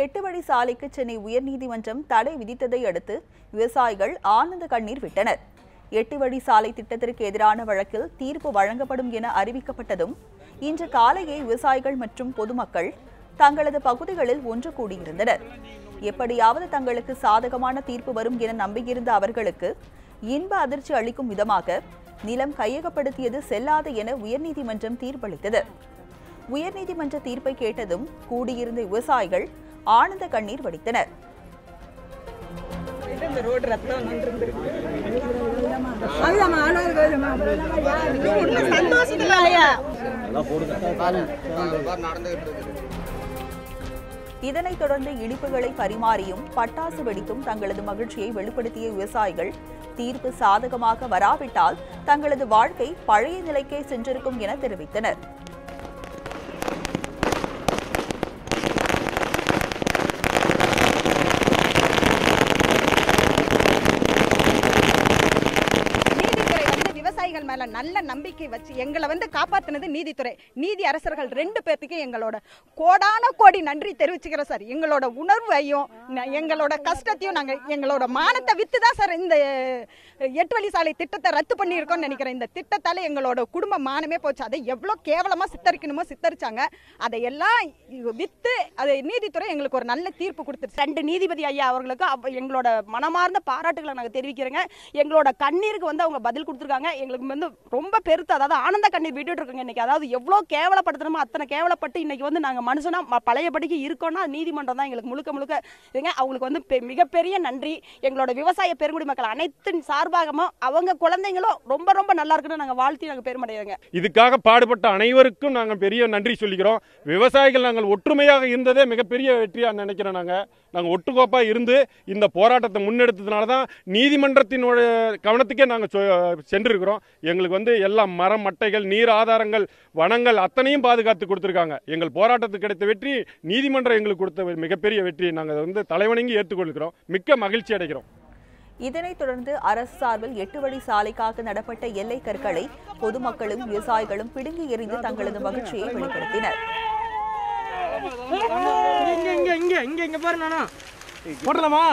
எட்டு வழி சாலைக்கு சென்னை உயர்நீதிமன்றம் தடை விதித்ததை அடுத்து விவசாயிகள் ஆனந்த கண்ணீர் விட்டனர். எட்டு வழி சாலை திட்டத்திற்கு எதிரான வழக்கில் தீர்ப்பு வழங்கப்படும் என அறிவிக்கப்பட்டதும் இன்று காலையே விவசாயிகள் மற்றும் பொதுமக்கள் தங்களது பகுதிகளில் ஒன்று கூடியிருந்தனர். எப்படியாவது தங்களுக்கு சாதகமான தீர்ப்பு வரும் என நம்பியிருந்த அவர்களுக்கு இன்ப அதிர்ச்சி அளிக்கும் விதமாக நிலம் கையகப்படுத்தியது செல்லாது என உயர்நீதிமன்றம் தீர்ப்பளித்தது. உயர்நீதிமன்ற தீர்ப்பை கேட்டதும் கூடியிருந்த விவசாயிகள் ஆனந்த கண்ணீர் வடித்தனர். இதனைத் தொடர்ந்து இனிப்புகளை பரிமாறியும் பட்டாசு வெடித்தும் தங்களது மகிழ்ச்சியை வெளிப்படுத்திய விவசாயிகள் தீர்ப்பு சாதகமாக வராவிட்டால் தங்களது வாழ்க்கை பழைய நிலைக்கே சென்றிருக்கும் என தெரிவித்தனர் நீதித்துறை வந்து மேல நல்ல நம்பிக்கை வச்சு எங்களை வந்து காப்பாத்தினது நீதித்துறை. நீதி அரசர்கள் ரெண்டு பேர்த்துக்கும் எங்களோட கோடான கோடி நன்றி தெரிவிச்சுக்கிறோம் சார். எங்களோட உணர்வையும் எங்களோட கஷ்டத்தையும் நாங்க எங்களோட மானத்தை வித்து தான் சார் இந்த எட்டு வழி சாலை திட்டத்தை ரத்து பண்ணியிருக்கோம்னு நினைக்கிறேன். இந்த திட்டத்தால எங்களோட குடும்ப மானமே போச்சு. அதை எவ்வளவு கேவலமா சித்தரிக்கணுமோ சித்தரிச்சாங்க. அதையெல்லாம் வித்து அதை நீதித்துறை எங்களுக்கு ஒரு நல்ல தீர்ப்பு கொடுத்துருச்சு. ரெண்டு நீதிபதி ஐயா அவர்களுக்கு எங்களோட மனமார்ந்த பாராட்டுகளை நாங்கள் தெரிவிக்கிறோங்க. எங்களோட கண்ணீருக்கு வந்து அவங்க பதில் கொடுத்துருக்காங்க. எங்களுக்கு வந்து ரொம்ப பெருத்து அதாவது ஆனந்த கண்ணீர் விட்டுட்டு இருக்கோங்க இன்னைக்கு. அதாவது எவ்வளோ கேவலப்படுத்தணுமோ அத்தனை கேவலப்பட்டு இன்னைக்கு வந்து நாங்கள் மனுஷனா பழையபடிக்கு இருக்கோம்னா நீதிமன்றம் தான் எங்களுக்கு முழுக்க முழுக்க இருங்க அவங்களுக்கு வந்து பெ- மிகப்பெரிய நன்றி. எங்களோட விவசாய பெருங்குடி மக்கள் அனைத்தின் சார்பாகவும் அவங்க குழந்தைங்களும் ரொம்ப ரொம்ப நல்லா இருக்குன்னு நாங்கள் வாழ்த்தி நாங்கள் பெருமடைகிறோங்க. இதுக்காக பாடுபட்ட அனைவருக்கும் நாங்கள் பெரிய நன்றி சொல்லிக்கிறோம். விவசாயிகள் நாங்கள் ஒற்றுமையாக இருந்ததே மிகப்பெரிய வெற்றியாக நினைக்கிறோம் நாங்கள் நாங்கள் ஒட்டுக்கோப்பாக இருந்து இந்த போராட்டத்தை முன்னெடுத்ததுனால தான் நீதிமன்றத்தினோட கவனத்துக்கே நாங்கள் சென்றிருக்கிறோம். எங்களுக்கு வந்து எல்லா மரம் மட்டைகள் நீர் ஆதாரங்கள் வனங்கள் அத்தனையும் பாதுகாத்து கொடுத்துருக்காங்க. எங்கள் போராட்டத்துக்கு கிடைத்த வெற்றி நீதிமன்றம் எங்களுக்கு கொடுத்த மிகப்பெரிய வெற்றி நாங்கள் வந்து தலைவணங்கி ஏற்றுக்கொள்கிறோம். மிக்க மகிழ்ச்சி அடைகிறோம். இதனைத் தொடர்ந்து அரசு சார்பில் எட்டு வழி சாலைக்காக நடப்பட்ட எல்லை கற்களை பொதுமக்களும் விவசாயிகளும் பிடுங்கி எறிந்து தங்களது மகிழ்ச்சியை வெளிப்படுத்தினர். இங்க இங்க இங்க இங்க இங்க பாரு நானா. போடலாமா